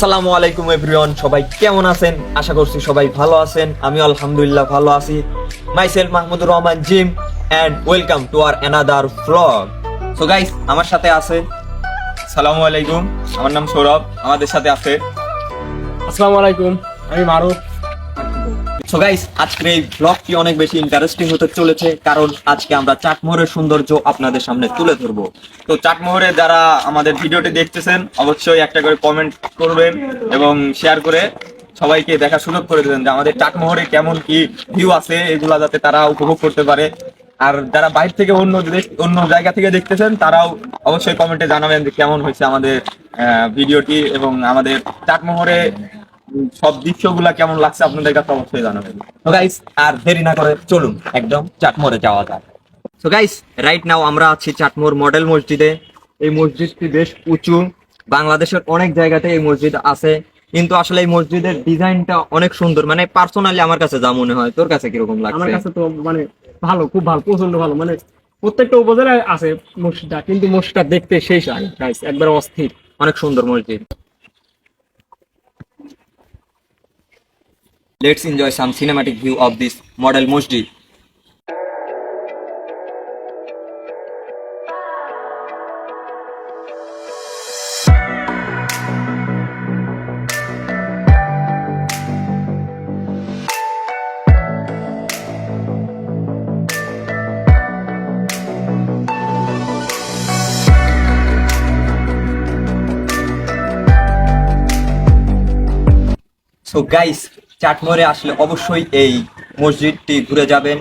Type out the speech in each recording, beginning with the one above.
আসসালামু আলাইকুম এভরিওয়ান সবাই কেমন আছেন? আশা করছি সবাই ভালো আছেন। আমি আলহামদুলিল্লাহ ভালো আছি। Myself Mahmudur Rahman Jim and welcome to our another vlog so guys আমার সাথে আছে সালামু আলাইকুম। আমার নাম সৌরভ আমাদের সাথে আছে আসসালামু আলাইকুম আমি মারুফ। সো গাইস আজকের এই ব্লগটি অনেক বেশি ইন্টারেস্টিং হতে চলেছে, কারণ আজকে আমরা চাটমোহরের সৌন্দর্য আপনাদের সামনে তুলে ধরবো। তো চাটমোহরে যারা আমাদের ভিডিওটি দেখতেছেন, অবশ্যই একটা করে কমেন্ট করবেন এবং শেয়ার করে সবাইকে দেখার সুযোগ করে দেবেন যে আমাদের চাটমোহরে কেমন কি ভিউ আছে, এগুলা যাতে তারা উপভোগ করতে পারে। আর যারা বাইরে থেকে অন্য অন্য জায়গা থেকে দেখতেছেন, তারাও অবশ্যই কমেন্টে জানাবেন যে কেমন হয়েছে আমাদের ভিডিওটি এবং আমাদের চাটমোহরে সব দৃশ্যগুলা কেমন লাগছে আপনাদের কাছে অবশ্যই জানাবেন। তো গাইস আর দেরি না করে চলুন একদম চাটমোরে যাওয়া যাক। সো গাইস রাইট নাও আমরা আছি চাটমোহর মডেল মসজিদে। এই মসজিদটি বেশ উঁচু। বাংলাদেশের অনেক জায়গাতে এই মসজিদ আছে। কিন্তু আসলে এই মসজিদের ডিজাইনটা অনেক সুন্দর। মানে পার্সোনালি আমার কাছে যা মনে হয় তোর কাছে কীরকম আমার কাছে তো মানে ভালো খুব ভালো প্রচণ্ড ভালো। মানে প্রত্যেকটা উপজেলায় আছে মসজিদটা কিন্তু মসজিদটা দেখতে শেষ হয় গাইস একবার অস্থির। অনেক সুন্দর মসজিদ। Let's enjoy some cinematic view of this model mosque. So guys, চাটমোহরে আসলে অবশ্যই এই মসজিদটি ঘুরে যাবেন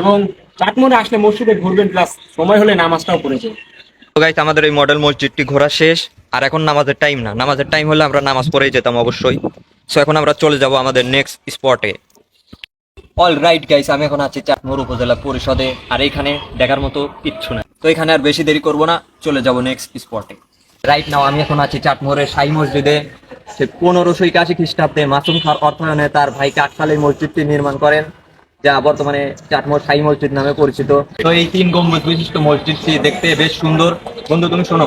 এবং চাটমোড়ে আসলে মসজিদে ঘুরবেন প্লাস সময় হলে নামাজটাও পড়েছে তো গাইস আমাদের এই মডেল মসজিদটি ঘোরা শেষ আর এখন নামাজের টাইম না। নামাজের টাইম হলে আমরা নামাজ পড়েই যেতাম অবশ্যই। সো এখন আমরা চলে যাব আমাদের নেক্সট স্পটে অল রাইট গাইস আমি এখন আছি চাটমোহর উপজেলা পরিষদে আর এখানে দেখার মতো কিচ্ছু না তো এখানে আর বেশি দেরি করব না চলে যাব নেক্সট স্পটে রাইট নাও আমি এখন আছি চাটমোহরের সাই মসজিদে। সে পনেরোশো একাশি খ্রিস্টাব্দে মাসুম খার অর্থায়নে তার ভাই কাকসালে মসজিদটি নির্মাণ করেন যা বর্তমানে চাটমোহর সাই মসজিদ নামে পরিচিত। তো এই তিন গম্বুজ বিশিষ্ট মসজিদটি দেখতে বেশ সুন্দর। বন্ধু তুমি শোনো।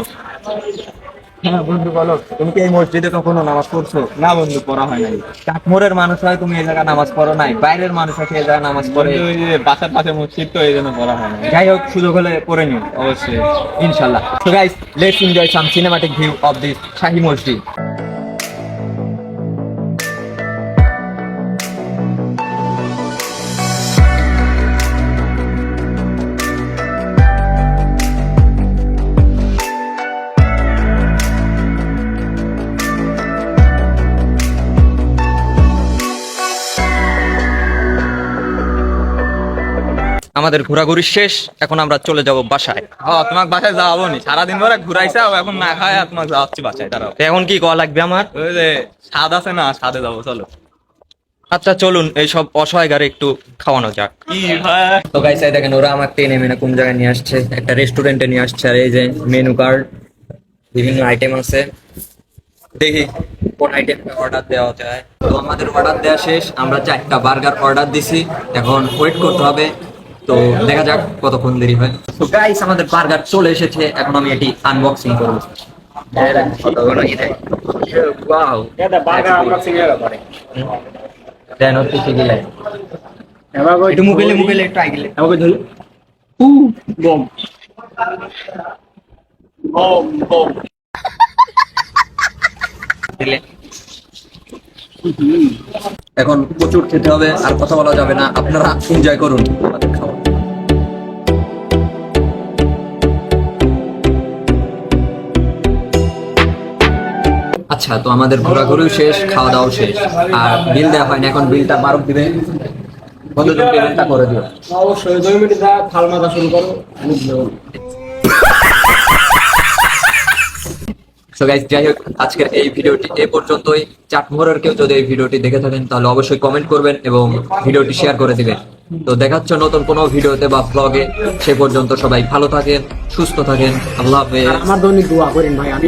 হ্যাঁ বন্ধু বলো। তুমি কি এই মসজিদে কখনো নামাজ পড়ছো? না বন্ধু পড়া হয় নাই। চাটমোহরের মানুষ হয় তুমি এই জায়গায় নামাজ পড়ো নাই। বাইরের মানুষ আছে এই জায়গায় নামাজ পড়ে। ওই যে বাসার পাশে মসজিদ তো এই জন্য পড়া হয় না যাই হোক সুযোগ হলে পড়ে নিও অবশ্যই। ইনশাল্লাহ। So guys let's enjoy some cinematic view of this Shahi Masjid. আমাদের ঘোরাঘুরি শেষ এখন আমরা চলে যাব বাসায়। ও তোমার বাসায় যাব নি? সারাদিন ধরে ঘুরাইছাও এখন না খায় আর তোমার যাচ্ছি বাসায় তো এখন কি কয়া লাগবে আমার? ওই যে স্বাদ আছে না স্বাদে যাব চলো। আচ্ছা চলুন এইসব অসহায় গাড়ি একটু খাওয়ানো যাক। কি ভাই? তো গাইস এই দেখেন ওরা আমার টেনে মেনে কোন জায়গায় নিয়ে আসছে? একটা রেস্টুরেন্টে নিয়ে আসছে আর এই যে মেনু কার্ড বিভিন্ন আইটেম আছে। দেখি কোন আইটেম অর্ডার দেওয়া যায়। তো আমাদের অর্ডার দেওয়া শেষ আমরা চারটা বার্গার অর্ডার দিছি। এখন ওয়েট করতে হবে। তো দেখা যাক কতক্ষণ দেরি হয়। তো গাইস আমাদের বার্গার চলে এসেছে। এখন আমি এটি আনবক্সিং করব। একটু মুখেলে একটু আগেলে আমাকে ধরি উ বম বম বম এখন প্রচুর খেতে হবে, আর কথা বলা যাবে না। আপনারা এনজয় করুন। আচ্ছা তো আমাদের ঘোরাঘুরিও শেষ খাওয়া দাওয়াও শেষ। আর বিল দেওয়া হয়নি এখন বিলটা মারক দিবে। তুমি পেমেন্টটা করে দিও অবশ্যই দুই মিনিট যা থাল মাথা শুরু করো সো গাইস যাই হোক আজকের এই ভিডিওটি এ পর্যন্তই। চাটমোহরের কেউ যদি এই ভিডিওটি দেখে থাকেন তাহলে অবশ্যই কমেন্ট করবেন এবং ভিডিওটি শেয়ার করে দিবেন। তো দেখা হচ্ছে নতুন কোনো ভিডিওতে বা ব্লগে সে পর্যন্ত সবাই ভালো থাকেন সুস্থ থাকেন। আল্লাহ হাফেজ। আমার দৈনিক দোয়া করেন ভাই আমি